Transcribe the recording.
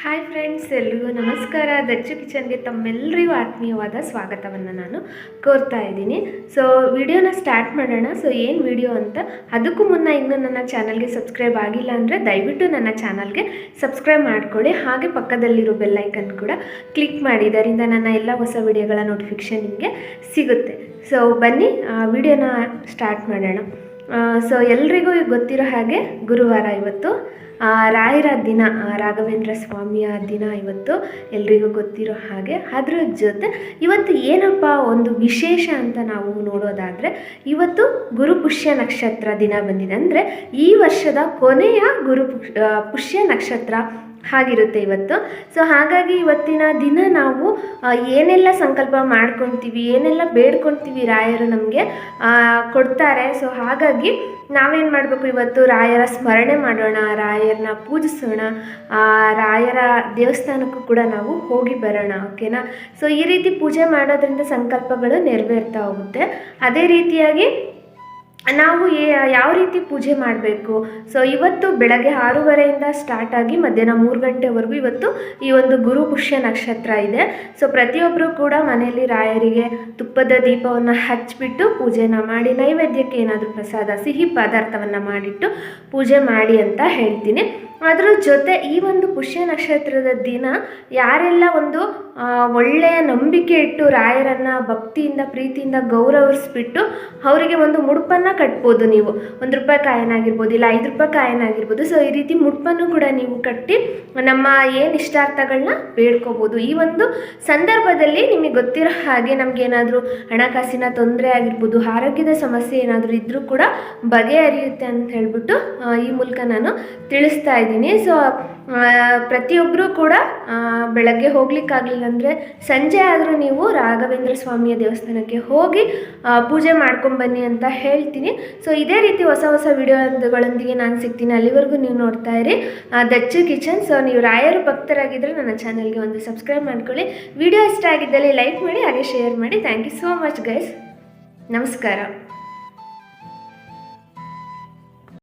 Hi friends ಎಲ್ರಿಗೂ ನಮಸ್ಕಾರ. ದಚ್ಚು ಕಿಚನ್ಗೆ ತಮ್ಮೆಲ್ಲರಿಗೂ ಆತ್ಮೀಯವಾದ ಸ್ವಾಗತವನ್ನು ನಾನು ಕೋರ್ತಾ ಇದ್ದೀನಿ. ಸೊ ವಿಡಿಯೋನ ಸ್ಟಾರ್ಟ್ ಮಾಡೋಣ. ಸೊ ಏನು ವಿಡಿಯೋ ಅಂತ ಅದಕ್ಕೂ ಮುನ್ನ ಇನ್ನೂ ನನ್ನ ಚಾನಲ್ಗೆ ಸಬ್ಸ್ಕ್ರೈಬ್ ಆಗಿಲ್ಲ ಅಂದರೆ ದಯವಿಟ್ಟು ನನ್ನ ಚಾನಲ್ಗೆ ಸಬ್ಸ್ಕ್ರೈಬ್ ಮಾಡ್ಕೊಳ್ಳಿ. ಹಾಗೆ ಪಕ್ಕದಲ್ಲಿರೋ ಬೆಲ್ಲೈಕನ್ ಕೂಡ ಕ್ಲಿಕ್ ಮಾಡಿ. ಇದರಿಂದ ನನ್ನ ಎಲ್ಲ ಹೊಸ ವಿಡಿಯೋಗಳ ನೋಟಿಫಿಕೇಷನ್ ನಿಮಗೆ ಸಿಗುತ್ತೆ. ಸೊ ಬನ್ನಿ ವಿಡಿಯೋನ ಸ್ಟಾರ್ಟ್ ಮಾಡೋಣ. ಸೊ ಎಲ್ರಿಗೂ ಗೊತ್ತಿರೋ ಹಾಗೆ ಗುರುವಾರ ಇವತ್ತು ರಾಯರ ದಿನ ರಾಘವೇಂದ್ರ ಸ್ವಾಮಿಯ ದಿನ ಇವತ್ತು ಎಲ್ರಿಗೂ ಗೊತ್ತಿರೋ ಹಾಗೆ. ಅದ್ರ ಜೊತೆ ಇವತ್ತು ಏನಪ್ಪ ಒಂದು ವಿಶೇಷ ಅಂತ ನಾವು ನೋಡೋದಾದರೆ, ಇವತ್ತು ಗುರು ಪುಷ್ಯ ನಕ್ಷತ್ರ ದಿನ ಬಂದಿದೆ. ಅಂದರೆ ಈ ವರ್ಷದ ಕೊನೆಯ ಗುರು ಪುಷ್- ಪುಷ್ಯ ನಕ್ಷತ್ರ ಹಾಗಿರುತ್ತೆ ಇವತ್ತು. ಸೊ ಹಾಗಾಗಿ ಇವತ್ತಿನ ದಿನ ನಾವು ಏನೆಲ್ಲ ಸಂಕಲ್ಪ ಮಾಡ್ಕೊತೀವಿ, ಏನೆಲ್ಲ ಬೇಡ್ಕೊತೀವಿ ರಾಯರು ನಮಗೆ ಕೊಡ್ತಾರೆ. ಸೊ ಹಾಗಾಗಿ ನಾವೇನು ಮಾಡಬೇಕು ಇವತ್ತು? ರಾಯರ ಸ್ಮರಣೆ ಮಾಡೋಣ, ರಾಯರನ್ನ ಪೂಜಿಸೋಣ ರಾಯರ ದೇವಸ್ಥಾನಕ್ಕೂ ಕೂಡ ನಾವು ಹೋಗಿ ಬರೋಣ, ಓಕೆನಾ? ಸೊ ಈ ರೀತಿ ಪೂಜೆ ಮಾಡೋದ್ರಿಂದ ಸಂಕಲ್ಪಗಳು ನೆರವೇರ್ತಾ ಹೋಗುತ್ತೆ. ಅದೇ ರೀತಿಯಾಗಿ ನಾವು ಯಾವ ರೀತಿ ಪೂಜೆ ಮಾಡಬೇಕು? ಸೊ ಇವತ್ತು ಬೆಳಗ್ಗೆ ಆರೂವರೆಯಿಂದ ಸ್ಟಾರ್ಟ್ ಆಗಿ ಮಧ್ಯಾಹ್ನ ಮೂರು ಗಂಟೆವರೆಗೂ ಇವತ್ತು ಈ ಒಂದು ಗುರು ಪುಷ್ಯ ನಕ್ಷತ್ರ ಇದೆ. ಸೊ ಪ್ರತಿಯೊಬ್ಬರು ಕೂಡ ಮನೆಯಲ್ಲಿ ರಾಯರಿಗೆ ತುಪ್ಪದ ದೀಪವನ್ನು ಹಚ್ಚಿಬಿಟ್ಟು ಪೂಜೆನ ಮಾಡಿ, ನೈವೇದ್ಯಕ್ಕೆ ಏನಾದರೂ ಪ್ರಸಾದ, ಸಿಹಿ ಪದಾರ್ಥವನ್ನು ಮಾಡಿಟ್ಟು ಪೂಜೆ ಮಾಡಿ ಅಂತ ಹೇಳ್ತೀನಿ. ಅದರ ಜೊತೆ ಈ ಒಂದು ಪುಷ್ಯ ನಕ್ಷತ್ರದ ದಿನ ಯಾರೆಲ್ಲ ಒಂದು ಒಳ್ಳೆಯ ನಂಬಿಕೆ ಇಟ್ಟು ರಾಯರನ್ನು ಭಕ್ತಿಯಿಂದ, ಪ್ರೀತಿಯಿಂದ ಗೌರವಿಸ್ಬಿಟ್ಟು ಅವರಿಗೆ ಒಂದು ಮುಡುಪನ್ನು ಕಟ್ಬೋದು ನೀವು. ಒಂದು ರೂಪಾಯಿ ಕಾಯಿನ್ ಆಗಿರ್ಬೋದು, ಇಲ್ಲ ಐದು ರೂಪಾಯಿ ಕಾಯಿನ್ ಆಗಿರ್ಬೋದು. ಸೊ ಈ ರೀತಿ ಮುಟ್ಪನ್ನು ಕೂಡ ನೀವು ಕಟ್ಟಿ ನಮ್ಮ ಏನು ಇಷ್ಟಾರ್ಥಗಳನ್ನ ಬೇಡ್ಕೋಬೋದು. ಈ ಒಂದು ಸಂದರ್ಭದಲ್ಲಿ ನಿಮಗೆ ಗೊತ್ತಿರೋ ಹಾಗೆ ನಮಗೇನಾದರೂ ಹಣಕಾಸಿನ ತೊಂದರೆ ಆಗಿರ್ಬೋದು, ಆರೋಗ್ಯದ ಸಮಸ್ಯೆ ಏನಾದರೂ ಇದ್ದರೂ ಕೂಡ ಬಗೆಹರಿಯುತ್ತೆ ಅಂತ ಹೇಳ್ಬಿಟ್ಟು ಈ ಮೂಲಕ ನಾನು ತಿಳಿಸ್ತಾ ಇದ್ದೀನಿ. ಸೊ ಪ್ರತಿಯೊಬ್ಬರೂ ಕೂಡ ಬೆಳಗ್ಗೆ ಹೋಗ್ಲಿಕ್ಕಾಗಲಿಲ್ಲ ಅಂದರೆ ಸಂಜೆ ಆದರೂ ನೀವು ರಾಘವೇಂದ್ರ ಸ್ವಾಮಿಯ ದೇವಸ್ಥಾನಕ್ಕೆ ಹೋಗಿ ಪೂಜೆ ಮಾಡ್ಕೊಂಬನ್ನಿ ಅಂತ ಹೇಳ್ತೀನಿ. ಸೊ ಇದೇ ರೀತಿ ಹೊಸ ಹೊಸ ವಿಡಿಯೋಗಳೊಂದಿಗೆ ನಾನು ಸಿಗ್ತೀನಿ. ಅಲ್ಲಿವರೆಗೂ ನೀವು ನೋಡ್ತಾ ಇರಿ. ದಚ್ಚು ಕಿಚನ್. ಸೊ ನೀವು ರಾಯರು ಭಕ್ತರಾಗಿದ್ದರೆ ನನ್ನ ಚಾನಲ್ಗೆ ಒಂದು ಸಬ್ಸ್ಕ್ರೈಬ್ ಮಾಡ್ಕೊಳ್ಳಿ. ವಿಡಿಯೋ ಇಷ್ಟ ಆಗಿದ್ದಲ್ಲಿ ಲೈಕ್ ಮಾಡಿ, ಹಾಗೆ ಶೇರ್ ಮಾಡಿ. Thank you so much guys ನಮಸ್ಕಾರ.